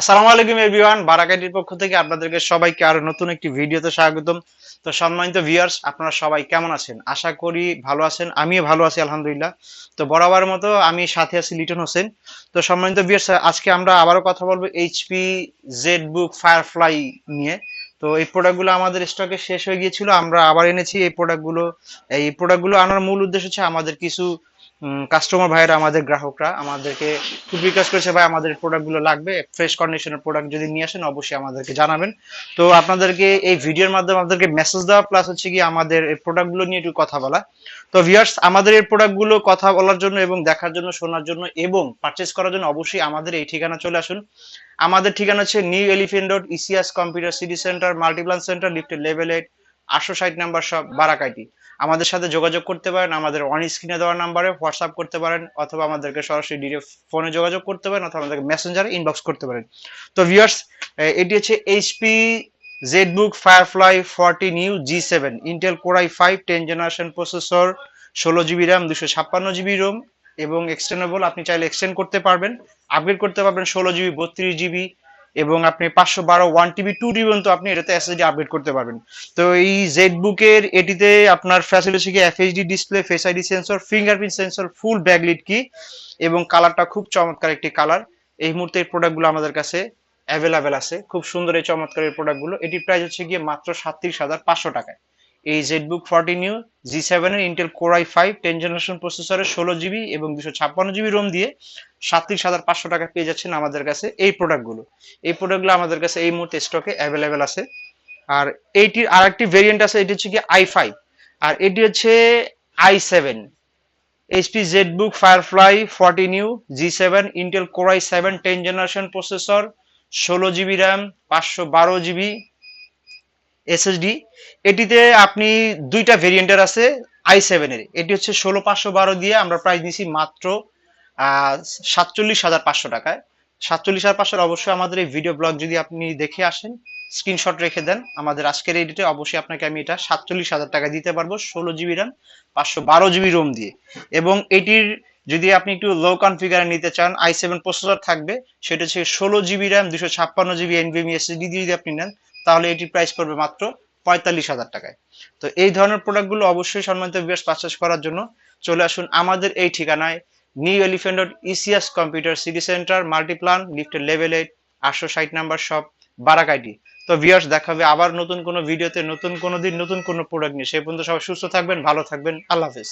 আসসালামু আলাইকুম এভরিওয়ান বারাকাটির পক্ষ থেকে আপনাদেরকে সবাইকে আরও নতুন একটি ভিডিওতে স্বাগতম। তো সম্মানিত ভিউয়ার্স আপনারা সবাই কেমন আছেন? আশা করি ভালো আছেন, আমিও ভালো আছি, আলহামদুলিল্লাহ। তো বরাবর মতো আমি সাথে আছি লিটন হোসেন। তো সম্মানিত ভিউয়ার্স আজকে আমরা আবারও কথা বলব এইচপি জেড বুক ফায়ারফ্লাই নিয়ে। তো এই প্রোডাক্টগুলো আমাদের স্টকে শেষ হয়ে গিয়েছিল, আমরা আবার এনেছি। এই প্রোডাক্টগুলো এই প্রোডাক্টগুলো আনার মূল উদ্দেশ্য হচ্ছে আমাদের কিছু কাস্টমার ভাইয়েরা, আমাদের গ্রাহকরা আমাদেরকে খুব রিকোয়েস্ট করেছে, ভাই, আমাদের প্রোডাক্টগুলো লাগবে ফ্রেশ কন্ডিশনের প্রোডাক্ট যদি নিয়ে আসেন, অবশ্যই আমাদেরকে জানাবেন। তো আপনাদেরকে এই ভিডিওর মাধ্যমে আমাদেরকে মেসেজ দেওয়া প্লাস হচ্ছে কি আমাদের এই প্রোডাক্টগুলো নিয়ে একটু কথা বলা। তো ভিউয়ার্স আমাদের এই প্রোডাক্টগুলো কথা বলার জন্য এবং দেখার জন্য, শোনার জন্য এবং পারচেস করার জন্য অবশ্যই আমাদের এই ঠিকানা চলে আসুন। আমাদের ঠিকানা হচ্ছে New Elephant Road ECS Computer City Centre Multiplan Centre লিফটের লেভেল এইট আটশো ষাট নাম্বার সব বারাকাইটি। আমাদের সাথে যোগাযোগ করতে পারেন, আমাদের অন স্ক্রিনে দেওয়া নাম্বারে হোয়াটসঅ্যাপ করতে পারেন, অথবা আমাদেরকে সরাসরি ডিরেক্ট ফোনে যোগাযোগ করতে পারেন, অথবা আমাদেরকে মেসেঞ্জারে ইনবক্স করতে পারেন। তো ভিউয়ার্স এটি হচ্ছে HP ZBook Firefly forty new G seven Intel core i five ten generation processor ষোলো জিবি র্যাম দুশো ছাপ্পান্ন জিবি রোম এবং এক্সটেন্ডেবল আপনি চাইলে এক্সটেন্ড করতে পারবেন আপগ্রেড করতে পারবেন ষোলো জিবি বত্রিশ জিবি এবং আপনি পাঁচশো বারো ওয়ান টিবি টু টিবি পর্যন্ত আপনি এটাতে এসএসডি আপডেট করতে পারবেন। তো এই জেড বুকের এটিতে আপনার ফ্যাসিলিটি কি? FHD display face ID sensor fingerprint sensor full backlit key এবং কালারটা খুব চমৎকার একটি কালার এই মুহূর্তে এই প্রোডাক্টগুলো আমাদের কাছে অ্যাভেলেবেল আছে। খুব সুন্দর এই চমৎকার এই প্রোডাক্টগুলো এটির প্রাইস হচ্ছে গিয়ে মাত্র সাতত্রিশ হাজার পাঁচশো টাকায়। এই জেডবুক ফর্টি নিউ জি সেভেনের Intel core i five ten generation প্রসেসরের ষোলো জিবি এবং দুশো ছাপ্পান্ন জিবি রোম দিয়ে সাতত্রিশ হাজার পাঁচশো টাকা পেয়ে যাচ্ছেন আমাদের কাছে এই প্রোডাক্টগুলো এই প্রোডাক্টগুলো আমাদের কাছে এই মুহূর্তে স্টকে অ্যাভেলেবেল আছে। আর এইটির আর একটি ভেরিয়েন্ট আছে, এটি হচ্ছে কি আই ফাইভ আর এটি হচ্ছে I seven HP ZBook Firefly forty new G seven Intel core i seven ten generation processor ষোলো জিবি র্যাম পাঁচশো বারো জিবি এসএসডি এটিতে আপনি দুইটা ভেরিয়েন্টের আছে আই সেভেনের এটি হচ্ছে ষোলো পাঁচশো বারো দিয়ে আমরা প্রাইস নিছি মাত্র সাতচল্লিশ হাজার পাঁচশো টাকায়। সাতচল্লিশ হাজার পাঁচশোর অবশ্যই আমাদের এই ভিডিও ব্লগ যদি আপনি দেখে আসেন স্ক্রিনশট রেখে দেন, আমাদের আজকের এডিটে অবশ্যই আপনাকে আমি এটা সাতচল্লিশ হাজার টাকা দিতে পারব, ষোলো জিবি র্যাম পাঁচশো বারো জিবি রোম দিয়ে। এবং এটির যদি আপনি একটু লো কনফিগারে নিতে চান আই সেভেন প্রসেসর থাকবে, সেটা হচ্ছে ষোলো জিবি র্যাম দুশো ছাপ্পান্ন জিবি এনভিএমি এসএসডি দিয়ে যদি আপনি নেন, তাহলে এটির প্রাইস পড়বে মাত্র পঁয়তাল্লিশ হাজার টাকায়। তো এই ধরনের প্রোডাক্টগুলো অবশ্যই সম্মানিত ভিউয়ার্স পারচেস করার জন্য চলে আসুন আমাদের এই ঠিকানায় New Elephant Road ECS Computer City Centre Multiplan লিফটের লেভেল এইট আটশো ষাট নাম্বার শপ বারাকাইটি তো ভিউয়ার্স দেখা হবে আবার নতুন কোনো ভিডিওতে নতুন কোনো দিন, নতুন কোনো প্রোডাক্ট নিয়ে। সে পর্যন্ত সবাই সুস্থ থাকবেন, ভালো থাকবেন, আল্লাহ হাফেজ।